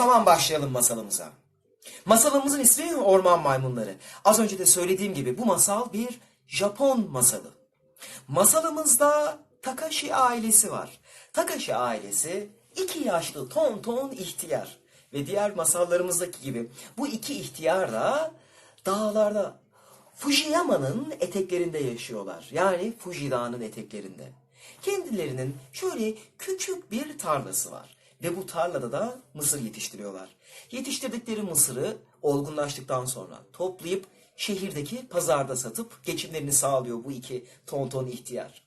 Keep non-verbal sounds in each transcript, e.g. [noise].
zaman başlayalım masalımıza. Masalımızın ismi Orman Maymunları. Az önce de söylediğim gibi bu masal bir Japon masalı. Masalımızda Takashi ailesi var. Takashi ailesi iki yaşlı ton ton ihtiyar. Ve diğer masallarımızdaki gibi bu iki ihtiyar da dağlarda Fujiyama'nın eteklerinde yaşıyorlar. Yani Fuji Dağı'nın eteklerinde. Kendilerinin şöyle küçük bir tarlası var. Ve bu tarlada da mısır yetiştiriyorlar. Yetiştirdikleri mısırı olgunlaştıktan sonra toplayıp şehirdeki pazarda satıp geçimlerini sağlıyor bu iki ton ton ihtiyar.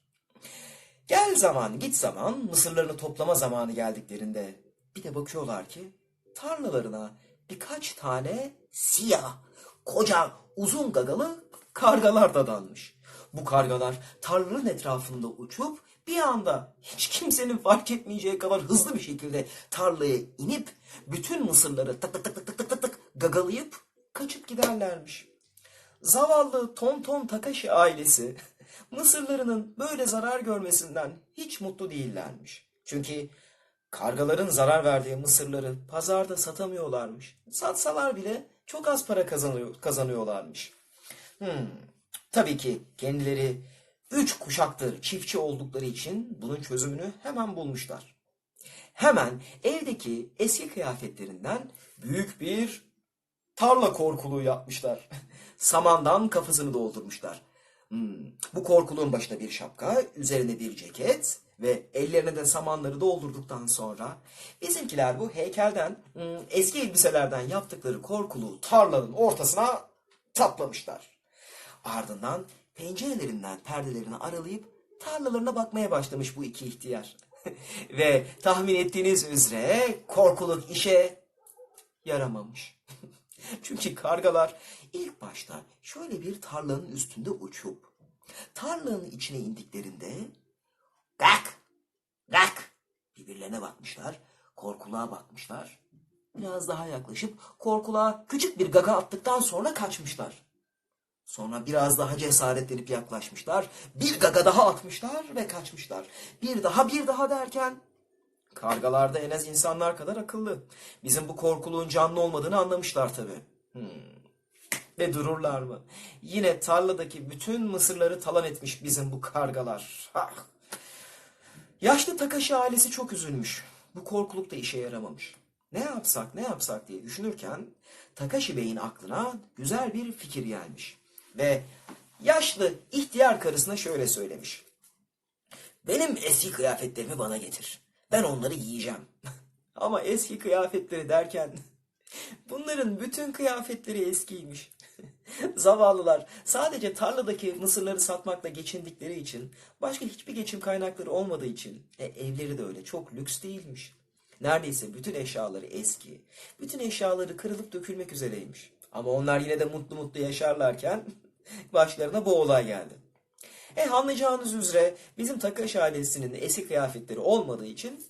Gel zaman git zaman mısırlarını toplama zamanı geldiklerinde bir de bakıyorlar ki tarlalarına birkaç tane siyah, koca, uzun gagalı kargalar dadanmış. Bu kargalar tarlanın etrafında uçup bir anda hiç kimsenin fark etmeyeceği kadar hızlı bir şekilde tarlaya inip bütün mısırları tık tık tık tık tık tık tık gagalayıp kaçıp giderlermiş. Zavallı Tonton Takashi ailesi mısırlarının böyle zarar görmesinden hiç mutlu değillermiş. Çünkü kargaların zarar verdiği mısırları pazarda satamıyorlarmış. Satsalar bile çok az para kazanıyor, kazanıyorlarmış. Hmm, tabii ki kendileri üç kuşaktır çiftçi oldukları için bunun çözümünü hemen bulmuşlar. Hemen evdeki eski kıyafetlerinden büyük bir tarla korkuluğu yapmışlar. [laughs] Samandan kafasını doldurmuşlar. Hmm, Bu korkuluğun başına bir şapka, üzerine bir ceket ve ellerine de samanları doldurduktan sonra bizimkiler bu heykelden, hmm, eski elbiselerden yaptıkları korkuluğu tarlanın ortasına taplamışlar. Ardından pencerelerinden perdelerini aralayıp tarlalarına bakmaya başlamış bu iki ihtiyar. [laughs] ve tahmin ettiğiniz üzere korkuluk işe yaramamış. [laughs] Çünkü kargalar ilk başta şöyle bir tarlanın üstünde uçup tarlanın içine indiklerinde gak gak birbirlerine bakmışlar, korkuluğa bakmışlar. Biraz daha yaklaşıp korkuluğa küçük bir gaga attıktan sonra kaçmışlar. Sonra biraz daha cesaretlenip yaklaşmışlar. Bir gaga daha atmışlar ve kaçmışlar. Bir daha bir daha derken Kargalar da en az insanlar kadar akıllı. Bizim bu korkuluğun canlı olmadığını anlamışlar tabii. Hmm. Ve dururlar mı? Yine tarladaki bütün mısırları talan etmiş bizim bu kargalar. Ah! Yaşlı Takashi ailesi çok üzülmüş. Bu korkuluk da işe yaramamış. Ne yapsak ne yapsak diye düşünürken Takashi Bey'in aklına güzel bir fikir gelmiş. Ve yaşlı ihtiyar karısına şöyle söylemiş. Benim eski kıyafetlerimi bana getir. Ben onları giyeceğim. [laughs] Ama eski kıyafetleri derken [laughs] bunların bütün kıyafetleri eskiymiş. [laughs] Zavallılar sadece tarladaki mısırları satmakla geçindikleri için başka hiçbir geçim kaynakları olmadığı için e, evleri de öyle çok lüks değilmiş. Neredeyse bütün eşyaları eski. Bütün eşyaları kırılıp dökülmek üzereymiş. Ama onlar yine de mutlu mutlu yaşarlarken başlarına bu olay geldi. E anlayacağınız üzere bizim Takashi ailesinin eski kıyafetleri olmadığı için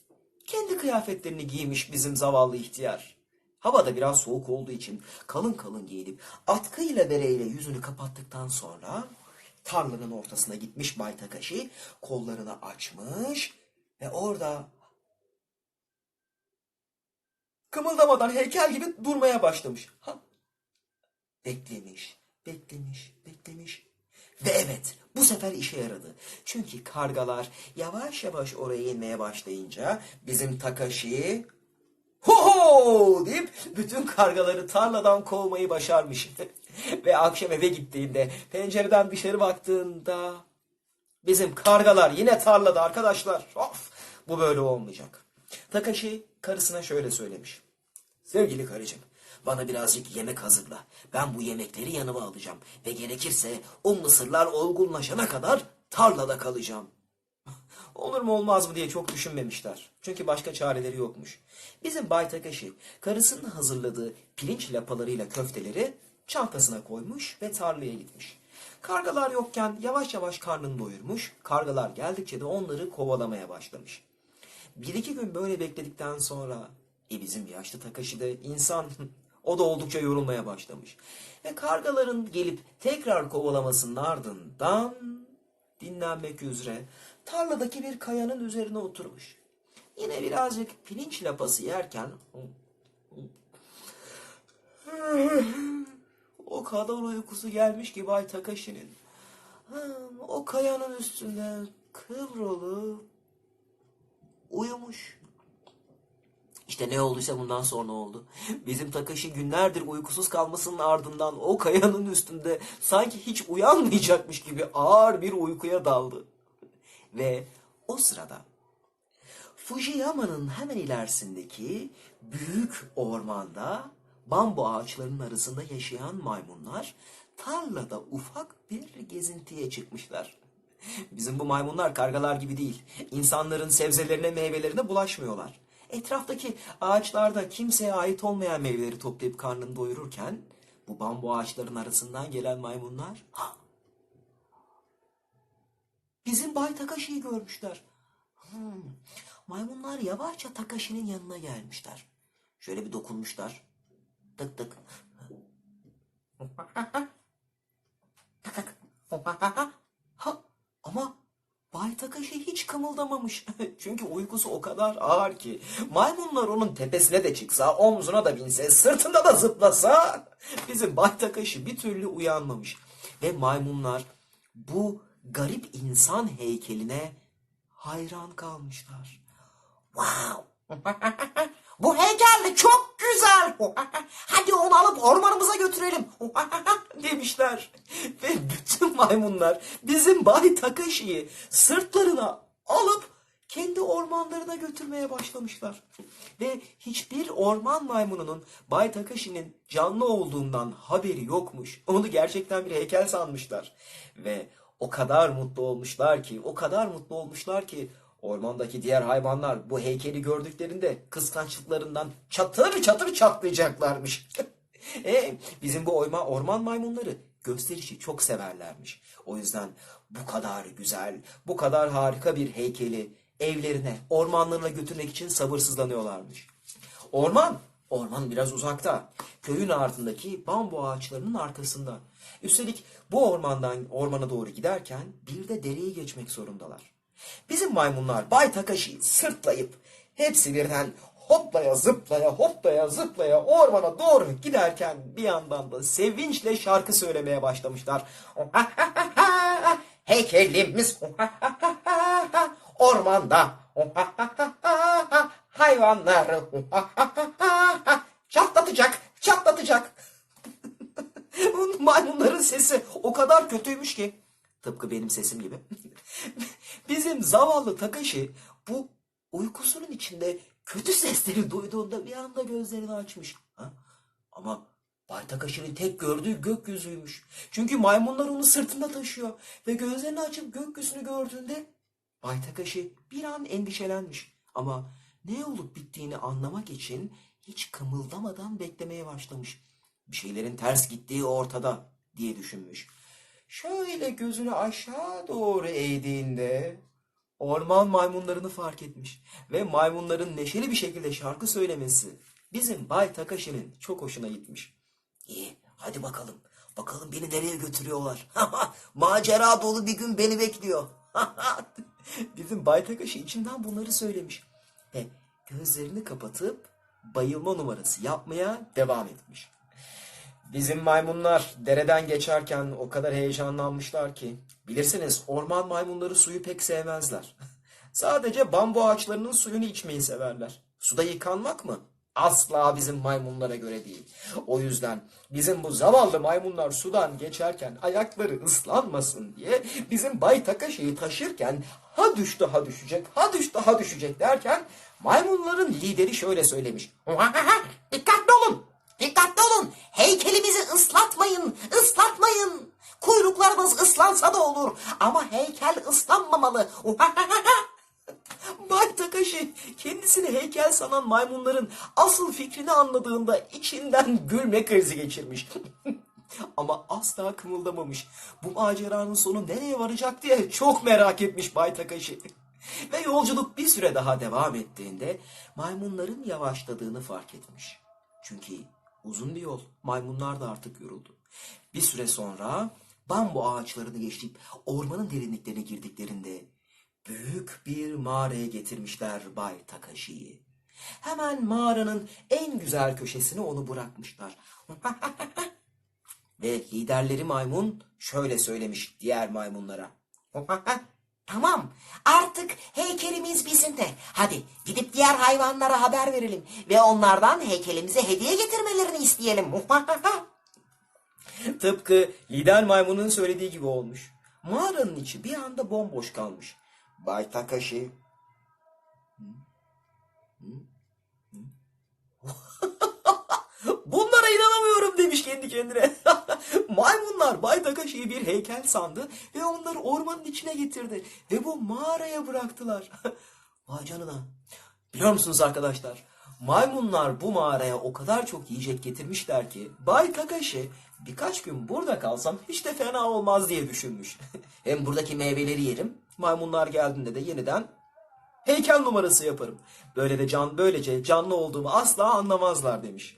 kendi kıyafetlerini giymiş bizim zavallı ihtiyar. Havada biraz soğuk olduğu için kalın kalın giyinip atkıyla bereyle yüzünü kapattıktan sonra tarlanın ortasına gitmiş Bay Takashi kollarını açmış ve orada kımıldamadan heykel gibi durmaya başlamış. Ha, Beklemiş, beklemiş, beklemiş. Ve evet, bu sefer işe yaradı. Çünkü kargalar yavaş yavaş oraya inmeye başlayınca bizim Takashi ho ho deyip bütün kargaları tarladan kovmayı başarmış. [laughs] Ve akşam eve gittiğinde pencereden dışarı baktığında bizim kargalar yine tarlada arkadaşlar. Of, bu böyle olmayacak. Takashi karısına şöyle söylemiş. Sevgili karıcığım, bana birazcık yemek hazırla. Ben bu yemekleri yanıma alacağım. Ve gerekirse o mısırlar olgunlaşana kadar tarlada kalacağım. [laughs] Olur mu olmaz mı diye çok düşünmemişler. Çünkü başka çareleri yokmuş. Bizim Bay Takashi karısının hazırladığı pirinç lapalarıyla köfteleri çantasına koymuş ve tarlaya gitmiş. Kargalar yokken yavaş yavaş karnını doyurmuş. Kargalar geldikçe de onları kovalamaya başlamış. Bir iki gün böyle bekledikten sonra e bizim yaşlı Takashi de insan [laughs] o da oldukça yorulmaya başlamış. Ve kargaların gelip tekrar kovalamasının ardından dinlenmek üzere tarladaki bir kayanın üzerine oturmuş. Yine birazcık pirinç lapası yerken O kadar uykusu gelmiş ki Bay Takashi'nin. O kayanın üstünde kıvrılıp uyumuş. İşte ne olduysa bundan sonra oldu. Bizim Takashi günlerdir uykusuz kalmasının ardından o kayanın üstünde sanki hiç uyanmayacakmış gibi ağır bir uykuya daldı. Ve o sırada Fujiyama'nın hemen ilerisindeki büyük ormanda bambu ağaçlarının arasında yaşayan maymunlar tarlada ufak bir gezintiye çıkmışlar. Bizim bu maymunlar kargalar gibi değil. İnsanların sebzelerine, meyvelerine bulaşmıyorlar. Etraftaki ağaçlarda kimseye ait olmayan meyveleri toplayıp karnını doyururken bu bambu ağaçların arasından gelen maymunlar "Ha! bizim Bay Takashi'yi görmüşler. Hmm. Maymunlar yavaşça Takashi'nin yanına gelmişler. Şöyle bir dokunmuşlar. Tık tık. [laughs] Tık tık. Ha, ama Bay hiç kımıldamamış. [laughs] Çünkü uykusu o kadar ağır ki. Maymunlar onun tepesine de çıksa, omzuna da binse, sırtında da zıplasa [laughs] bizim Bay bir türlü uyanmamış. Ve maymunlar bu garip insan heykeline hayran kalmışlar. Wow! [laughs] Bu heykel de çok güzel. Hadi onu alıp ormanımıza götürelim. demişler. Maymunlar bizim Bay Takashi'yi sırtlarına alıp kendi ormanlarına götürmeye başlamışlar. Ve hiçbir orman maymununun Bay Takashi'nin canlı olduğundan haberi yokmuş. Onu gerçekten bir heykel sanmışlar. Ve o kadar mutlu olmuşlar ki, o kadar mutlu olmuşlar ki Ormandaki diğer hayvanlar bu heykeli gördüklerinde kıskançlıklarından çatır çatır çatlayacaklarmış. [laughs] e, bizim bu oyma orman maymunları gösterişi çok severlermiş. O yüzden bu kadar güzel, bu kadar harika bir heykeli evlerine, ormanlarına götürmek için sabırsızlanıyorlarmış. Orman, orman biraz uzakta. Köyün ardındaki bambu ağaçlarının arkasında. Üstelik bu ormandan ormana doğru giderken bir de dereyi geçmek zorundalar. Bizim maymunlar Bay Takashi'yi sırtlayıp hepsi birden hoplaya zıplaya hoplaya zıplaya ormana doğru giderken bir yandan da sevinçle şarkı söylemeye başlamışlar. [laughs] Heykelimiz [laughs] ormanda [laughs] hayvanları çatlatacak çatlatacak. Maymunların sesi o kadar kötüymüş ki tıpkı benim sesim gibi. Bizim zavallı Takashi bu uykusunun içinde kötü sesleri duyduğunda bir anda gözlerini açmış. Ha? Ama Bay Takashi'nin tek gördüğü gökyüzüymüş. Çünkü maymunlar onu sırtında taşıyor. Ve gözlerini açıp gökyüzünü gördüğünde Bay Takashi bir an endişelenmiş. Ama ne olup bittiğini anlamak için hiç kımıldamadan beklemeye başlamış. Bir şeylerin ters gittiği ortada diye düşünmüş. Şöyle gözünü aşağı doğru eğdiğinde orman maymunlarını fark etmiş. Ve maymunların neşeli bir şekilde şarkı söylemesi bizim Bay Takashi'nin çok hoşuna gitmiş. İyi hadi bakalım. Bakalım beni nereye götürüyorlar. [laughs] Macera dolu bir gün beni bekliyor. [laughs] bizim Bay Takashi içinden bunları söylemiş. Ve gözlerini kapatıp bayılma numarası yapmaya devam etmiş. Bizim maymunlar dereden geçerken o kadar heyecanlanmışlar ki. Bilirsiniz orman maymunları suyu pek sevmezler. [laughs] Sadece bambu ağaçlarının suyunu içmeyi severler. Suda yıkanmak mı? Asla bizim maymunlara göre değil. O yüzden bizim bu zavallı maymunlar sudan geçerken ayakları ıslanmasın diye bizim Bay Takashi'yi taşırken ha düştü ha düşecek, ha düştü ha düşecek derken maymunların lideri şöyle söylemiş. [laughs] Dikkatli olun! Dikkatli olun. Heykelimizi ıslatmayın. ıslatmayın. Kuyruklarınız ıslansa da olur. Ama heykel ıslanmamalı. [laughs] Bay Takashi kendisini heykel sanan maymunların asıl fikrini anladığında içinden gülme krizi geçirmiş. [laughs] Ama asla kımıldamamış. Bu maceranın sonu nereye varacak diye çok merak etmiş Bay Takashi. [laughs] Ve yolculuk bir süre daha devam ettiğinde maymunların yavaşladığını fark etmiş. Çünkü Uzun bir yol. Maymunlar da artık yoruldu. Bir süre sonra bambu ağaçlarını geçip ormanın derinliklerine girdiklerinde büyük bir mağaraya getirmişler Bay Takashi'yi. Hemen mağaranın en güzel köşesine onu bırakmışlar. [laughs] Ve liderleri maymun şöyle söylemiş diğer maymunlara. [laughs] Tamam artık heykelimiz bizimde. Hadi gidip diğer hayvanlara haber verelim. Ve onlardan heykelimize hediye getirmelerini isteyelim. [laughs] Tıpkı lider maymunun söylediği gibi olmuş. Mağaranın içi bir anda bomboş kalmış. Bay Takashi. Bunlara inanamıyorum demiş kendi kendine. [laughs] Maymunlar Bay Takashi'yi bir heykel sandı ve onları ormanın içine getirdi. Ve bu mağaraya bıraktılar. [laughs] Vay canına. Biliyor musunuz arkadaşlar? Maymunlar bu mağaraya o kadar çok yiyecek getirmişler ki Bay Takashi birkaç gün burada kalsam hiç de fena olmaz diye düşünmüş. [laughs] Hem buradaki meyveleri yerim. Maymunlar geldiğinde de yeniden heykel numarası yaparım. Böyle de can böylece canlı olduğumu asla anlamazlar demiş.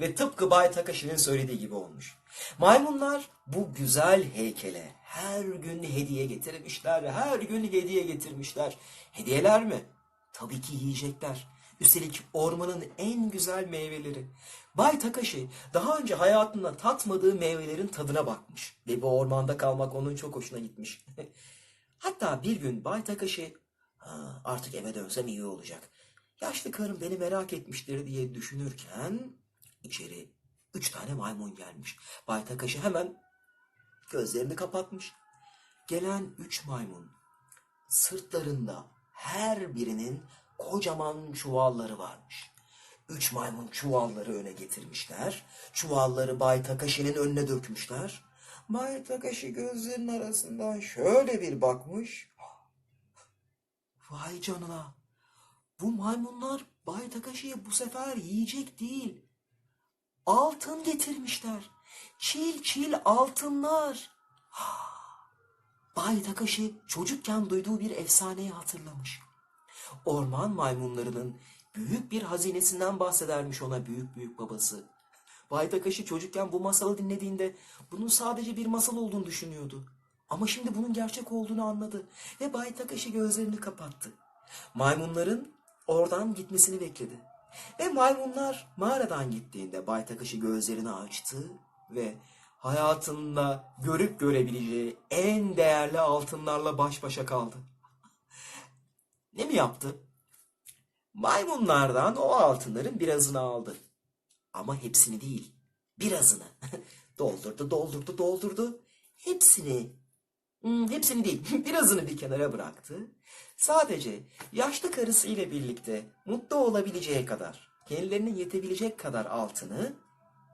Ve tıpkı Bay Takashi'nin söylediği gibi olmuş. Maymunlar bu güzel heykele her gün hediye getirmişler, her gün hediye getirmişler. Hediyeler mi? Tabii ki yiyecekler. Üstelik ormanın en güzel meyveleri. Bay Takashi daha önce hayatında tatmadığı meyvelerin tadına bakmış. Ve bu ormanda kalmak onun çok hoşuna gitmiş. [laughs] Hatta bir gün Bay Takashi "Ha, artık eve dönsem iyi olacak. Yaşlı karım beni merak etmiştir diye düşünürken içeri üç tane maymun gelmiş. Bay hemen gözlerini kapatmış. Gelen üç maymun sırtlarında her birinin kocaman çuvalları varmış. Üç maymun çuvalları öne getirmişler. Çuvalları Bay Takashi'nin önüne dökmüşler. Bay Takashi gözlerinin arasından şöyle bir bakmış. Vay canına. Bu maymunlar Bay Takashi'ye bu sefer yiyecek değil. Altın getirmişler. Çil çil altınlar. [gasps] Bay Takashi çocukken duyduğu bir efsaneyi hatırlamış. Orman maymunlarının büyük bir hazinesinden bahsedermiş ona büyük büyük babası. [laughs] Bay Takashi çocukken bu masalı dinlediğinde bunun sadece bir masal olduğunu düşünüyordu. Ama şimdi bunun gerçek olduğunu anladı ve Bay Takashi gözlerini kapattı. Maymunların oradan gitmesini bekledi. Ve maymunlar mağaradan gittiğinde Bay Takashi gözlerini açtı ve hayatında görüp görebileceği en değerli altınlarla baş başa kaldı. Ne mi yaptı? Maymunlardan o altınların birazını aldı. Ama hepsini değil, birazını. [laughs] doldurdu, doldurdu, doldurdu. Hepsini, hmm, hepsini değil, [laughs] birazını bir kenara bıraktı. Sadece yaşlı karısı ile birlikte mutlu olabileceği kadar, kendilerine yetebilecek kadar altını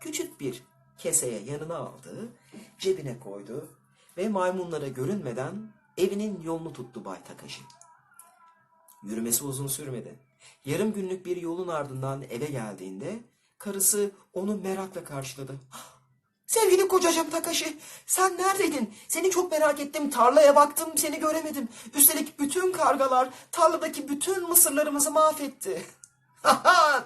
küçük bir keseye yanına aldı, cebine koydu ve maymunlara görünmeden evinin yolunu tuttu Bay Takashi. Yürümesi uzun sürmedi. Yarım günlük bir yolun ardından eve geldiğinde karısı onu merakla karşıladı. Sevgili kocacığım Takashi, sen neredeydin? Seni çok merak ettim. Tarlaya baktım, seni göremedim. Üstelik bütün kargalar tarladaki bütün mısırlarımızı mahvetti. [laughs]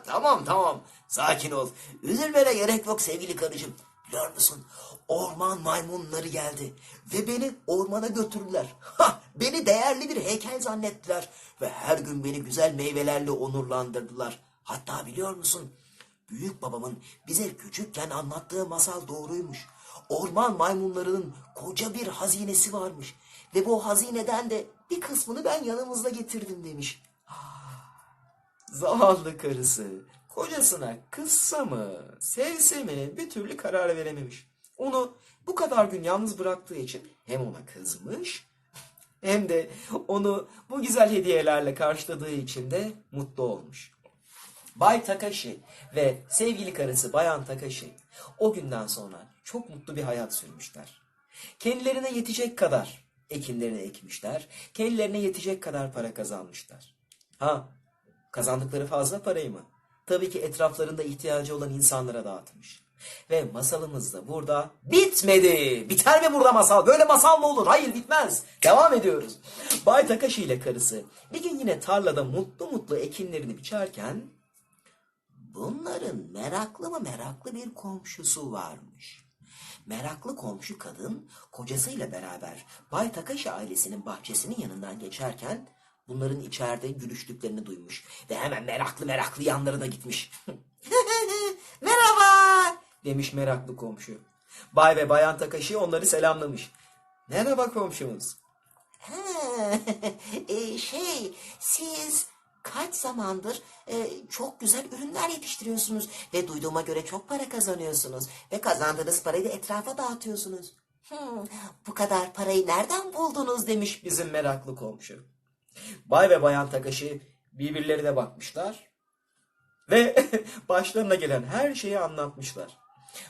tamam tamam, sakin ol. Üzülmene gerek yok sevgili karıcığım. Biliyor musun? Orman maymunları geldi ve beni ormana götürdüler. Ha, beni değerli bir heykel zannettiler ve her gün beni güzel meyvelerle onurlandırdılar. Hatta biliyor musun? Büyük babamın bize küçükken anlattığı masal doğruymuş. Orman maymunlarının koca bir hazinesi varmış ve bu hazineden de bir kısmını ben yanımızda getirdim demiş. Zavallı karısı kocasına kızsa mı, sevse mi bir türlü karar verememiş. Onu bu kadar gün yalnız bıraktığı için hem ona kızmış hem de onu bu güzel hediyelerle karşıladığı için de mutlu olmuş. Bay Takashi ve sevgili karısı Bayan Takashi o günden sonra çok mutlu bir hayat sürmüşler. Kendilerine yetecek kadar ekinlerini ekmişler, kendilerine yetecek kadar para kazanmışlar. Ha, kazandıkları fazla parayı mı? Tabii ki etraflarında ihtiyacı olan insanlara dağıtmış. Ve masalımız da burada bitmedi. Biter mi burada masal? Böyle masal mı olur? Hayır bitmez. Devam ediyoruz. Bay Takashi ile karısı bir gün yine tarlada mutlu mutlu ekinlerini biçerken Bunların meraklı mı meraklı bir komşusu varmış. Meraklı komşu kadın kocasıyla beraber Bay Takashi ailesinin bahçesinin yanından geçerken bunların içeride gülüştüklerini duymuş ve hemen meraklı meraklı yanlarına gitmiş. [laughs] Merhaba. demiş meraklı komşu. Bay ve bayan Takashi onları selamlamış. Merhaba komşumuz. Ha, [laughs] e, şey siz kaç zamandır e, çok güzel ürünler yetiştiriyorsunuz ve duyduğuma göre çok para kazanıyorsunuz ve kazandığınız parayı da etrafa dağıtıyorsunuz. Hmm, bu kadar parayı nereden buldunuz demiş. Bizim meraklı komşu. Bay ve bayan Takashi birbirlerine bakmışlar ve [laughs] başlarına gelen her şeyi anlatmışlar.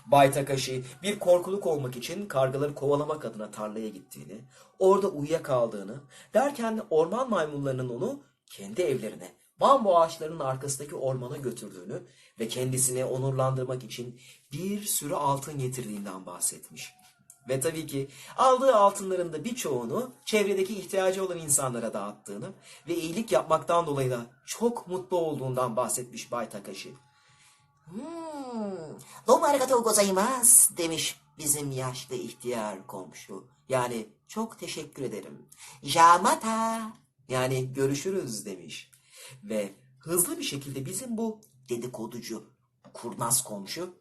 Bay Takashi bir korkuluk olmak için kargaları kovalamak adına tarlaya gittiğini, orada uyuyakaldığını, derken orman maymunlarının onu kendi evlerine, bambu ağaçlarının arkasındaki ormana götürdüğünü ve kendisini onurlandırmak için bir sürü altın getirdiğinden bahsetmiş. Ve tabii ki aldığı altınların da birçoğunu çevredeki ihtiyacı olan insanlara dağıttığını ve iyilik yapmaktan dolayı da çok mutlu olduğundan bahsetmiş Bay Takashi. Hmm, domo arigatou gozaimasu demiş bizim yaşlı ihtiyar komşu. Yani çok teşekkür ederim. Jamata Yani görüşürüz demiş. Ve hızlı bir şekilde bizim bu dedikoducu kurnaz komşu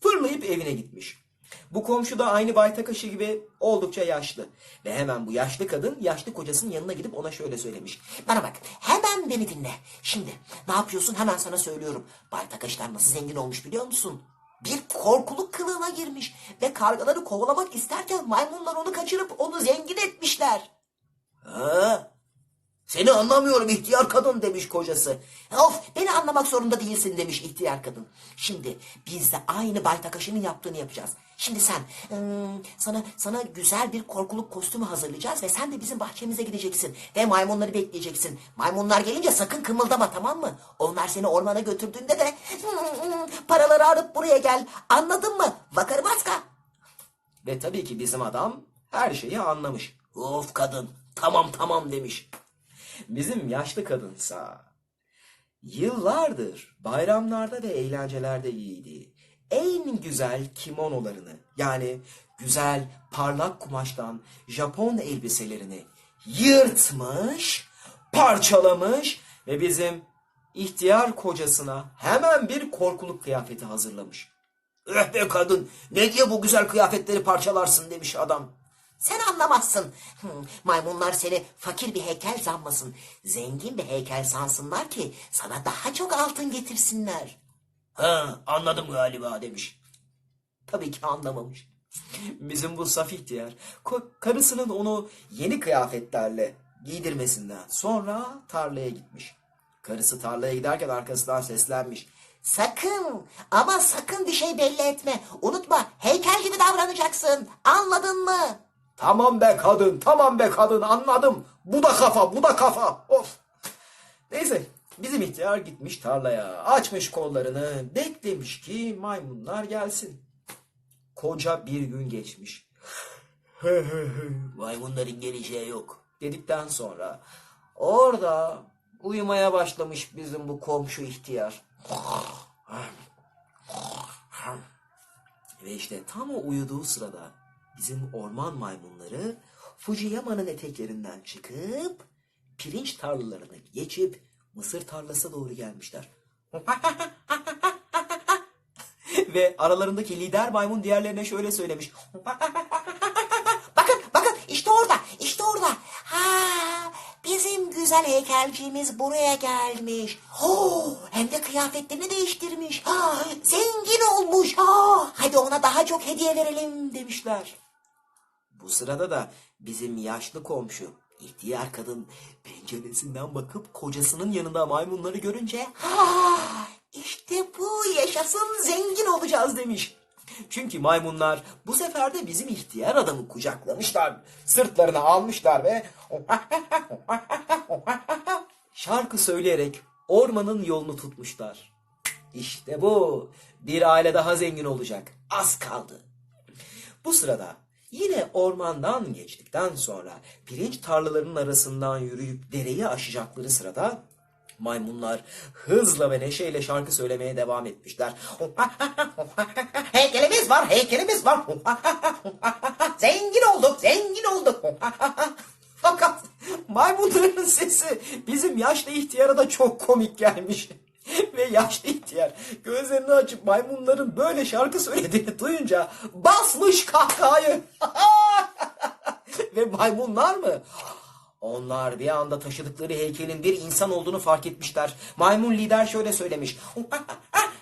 fırlayıp evine gitmiş. Bu komşu da aynı Bay Takashi gibi oldukça yaşlı. Ve hemen bu yaşlı kadın yaşlı kocasının yanına gidip ona şöyle söylemiş. Bana bak hemen beni dinle. Şimdi ne yapıyorsun hemen sana söylüyorum. Bay Takashi'den nasıl zengin olmuş biliyor musun? Bir korkuluk kılığına girmiş ve kargaları kovalamak isterken maymunlar onu kaçırıp onu zengin etmişler. Ha? Seni anlamıyorum ihtiyar kadın demiş kocası. Of beni anlamak zorunda değilsin demiş ihtiyar kadın. Şimdi biz de aynı Bay Takashi'nin yaptığını yapacağız. Şimdi sen ım, sana sana güzel bir korkuluk kostümü hazırlayacağız ve sen de bizim bahçemize gideceksin ve maymunları bekleyeceksin. Maymunlar gelince sakın kımıldama tamam mı? Onlar seni ormana götürdüğünde de paraları alıp buraya gel. Anladın mı? Vakarı baska. Ve tabii ki bizim adam her şeyi anlamış. Of kadın tamam tamam demiş. Bizim yaşlı kadınsa yıllardır bayramlarda ve eğlencelerde giydiği en güzel kimonolarını yani güzel parlak kumaştan Japon elbiselerini yırtmış, parçalamış ve bizim ihtiyar kocasına hemen bir korkuluk kıyafeti hazırlamış. Eh be kadın ne diye bu güzel kıyafetleri parçalarsın demiş adam. Sen anlamazsın. Hmm, maymunlar seni fakir bir heykel sanmasın. Zengin bir heykel sansınlar ki sana daha çok altın getirsinler. Ha anladım galiba demiş. Tabii ki anlamamış. Bizim bu saf ihtiyar ko- karısının onu yeni kıyafetlerle giydirmesinden sonra tarlaya gitmiş. Karısı tarlaya giderken arkasından seslenmiş. Sakın ama sakın bir şey belli etme. Unutma heykel gibi davranacaksın. Anladın mı? Tamam be kadın, tamam be kadın anladım. Bu da kafa, bu da kafa. Of. Neyse bizim ihtiyar gitmiş tarlaya. Açmış kollarını. Beklemiş ki maymunlar gelsin. Koca bir gün geçmiş. [laughs] Maymunların geleceği yok. Dedikten sonra orada uyumaya başlamış bizim bu komşu ihtiyar. Ve işte tam o uyuduğu sırada bizim orman maymunları Fujiyama'nın eteklerinden çıkıp pirinç tarlalarını geçip mısır tarlası doğru gelmişler. [laughs] Ve aralarındaki lider maymun diğerlerine şöyle söylemiş. [laughs] Bakın bakın işte orada işte orada. Ha, bizim güzel heykelcimiz buraya gelmiş. Ho, hem de kıyafetlerini değiştirmiş. Ha, zengin olmuş. Ha, hadi ona daha çok hediye verelim demişler. Bu sırada da bizim yaşlı komşu ihtiyar kadın penceresinden bakıp kocasının yanında maymunları görünce Ha, işte bu yaşasın zengin olacağız demiş. Çünkü maymunlar bu sefer de bizim ihtiyar adamı kucaklamışlar. Sırtlarına almışlar ve [laughs] şarkı söyleyerek ormanın yolunu tutmuşlar. İşte bu. Bir aile daha zengin olacak. Az kaldı. Bu sırada yine ormandan geçtikten sonra pirinç tarlalarının arasından yürüyüp dereyi aşacakları sırada maymunlar hızla ve neşeyle şarkı söylemeye devam etmişler. [laughs] Heykelimiz var, heykelimiz var. [laughs] zengin olduk, zengin olduk. Fakat maymunların sesi bizim yaşlı ihtiyara da çok komik gelmiş. [laughs] Ve yaşlı ihtiyar gözlerini açıp maymunların böyle şarkı söylediğini duyunca basmış kahkahayı. [laughs] Ve maymunlar mı? Onlar bir anda taşıdıkları heykelin bir insan olduğunu fark etmişler. Maymun lider şöyle söylemiş.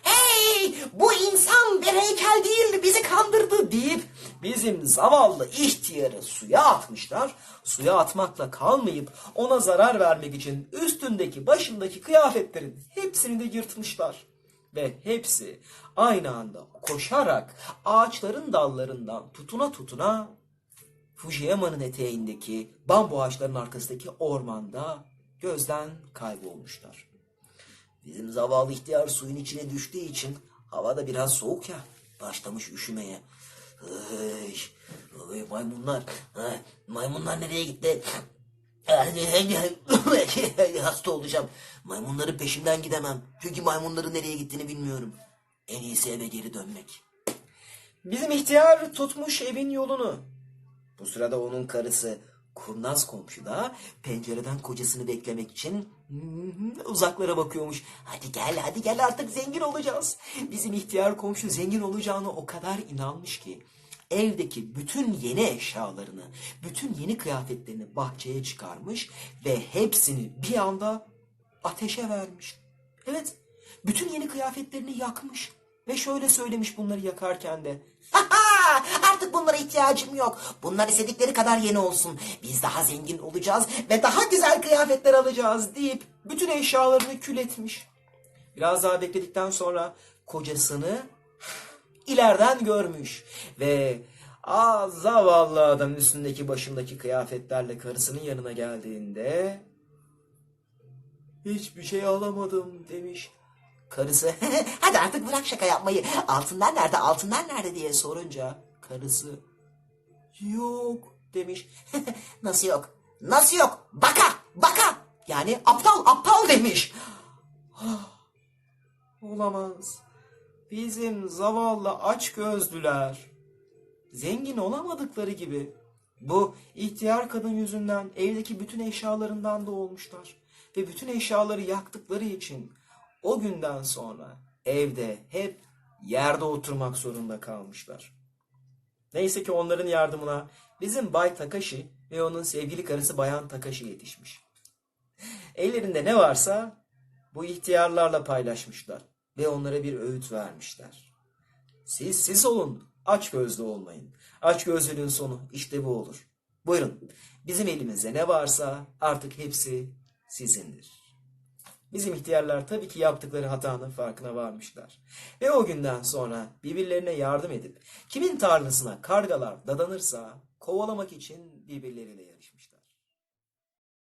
Hey bu insan bir heykel değil bizi kandırdı deyip bizim zavallı ihtiyarı suya atmışlar. Suya atmakla kalmayıp ona zarar vermek için üstündeki başındaki kıyafetlerin hepsini de yırtmışlar. Ve hepsi aynı anda koşarak ağaçların dallarından tutuna tutuna Fujiyama'nın eteğindeki bambu ağaçlarının arkasındaki ormanda gözden kaybolmuşlar. Bizim zavallı ihtiyar suyun içine düştüğü için hava da biraz soğuk ya başlamış üşümeye. Ay, ay, maymunlar, ha, maymunlar nereye gitti? [laughs] Hasta olacağım. Maymunların peşinden gidemem. Çünkü maymunların nereye gittiğini bilmiyorum. En iyisi eve geri dönmek. Bizim ihtiyar tutmuş evin yolunu. Bu sırada onun karısı kurnaz komşu da pencereden kocasını beklemek için uzaklara bakıyormuş. Hadi gel hadi gel artık zengin olacağız. Bizim ihtiyar komşu zengin olacağına o kadar inanmış ki evdeki bütün yeni eşyalarını, bütün yeni kıyafetlerini bahçeye çıkarmış ve hepsini bir anda ateşe vermiş. Evet, bütün yeni kıyafetlerini yakmış ve şöyle söylemiş bunları yakarken de. [laughs] Artık bunlara ihtiyacım yok. Bunlar istedikleri kadar yeni olsun. Biz daha zengin olacağız ve daha güzel kıyafetler alacağız deyip bütün eşyalarını kül etmiş. Biraz daha bekledikten sonra kocasını ileriden görmüş ve aa zavallı adamın üstündeki başındaki kıyafetlerle karısının yanına geldiğinde hiçbir şey alamadım demiş. Karısı hadi artık bırak şaka yapmayı altınlar nerede altınlar nerede diye sorunca karısı yok demiş. [laughs] Nasıl yok? Nasıl yok? Baka baka yani aptal aptal demiş. [gasps] Olamaz. Bizim zavallı aç gözlüler zengin olamadıkları gibi bu ihtiyar kadın yüzünden evdeki bütün eşyalarından da olmuşlar. Ve bütün eşyaları yaktıkları için o günden sonra evde hep yerde oturmak zorunda kalmışlar. Neyse ki onların yardımına bizim Bay Takashi ve onun sevgili karısı Bayan Takashi yetişmiş. Ellerinde ne varsa bu ihtiyarlarla paylaşmışlar ve onlara bir öğüt vermişler. Siz siz olun, aç gözlü olmayın. Aç gözlülüğün sonu işte bu olur. Buyurun, bizim elimizde ne varsa artık hepsi sizindir. Bizim ihtiyarlar tabii ki yaptıkları hatanın farkına varmışlar. Ve o günden sonra birbirlerine yardım edip kimin tarlasına kargalar dadanırsa kovalamak için birbirleriyle yarışmışlar.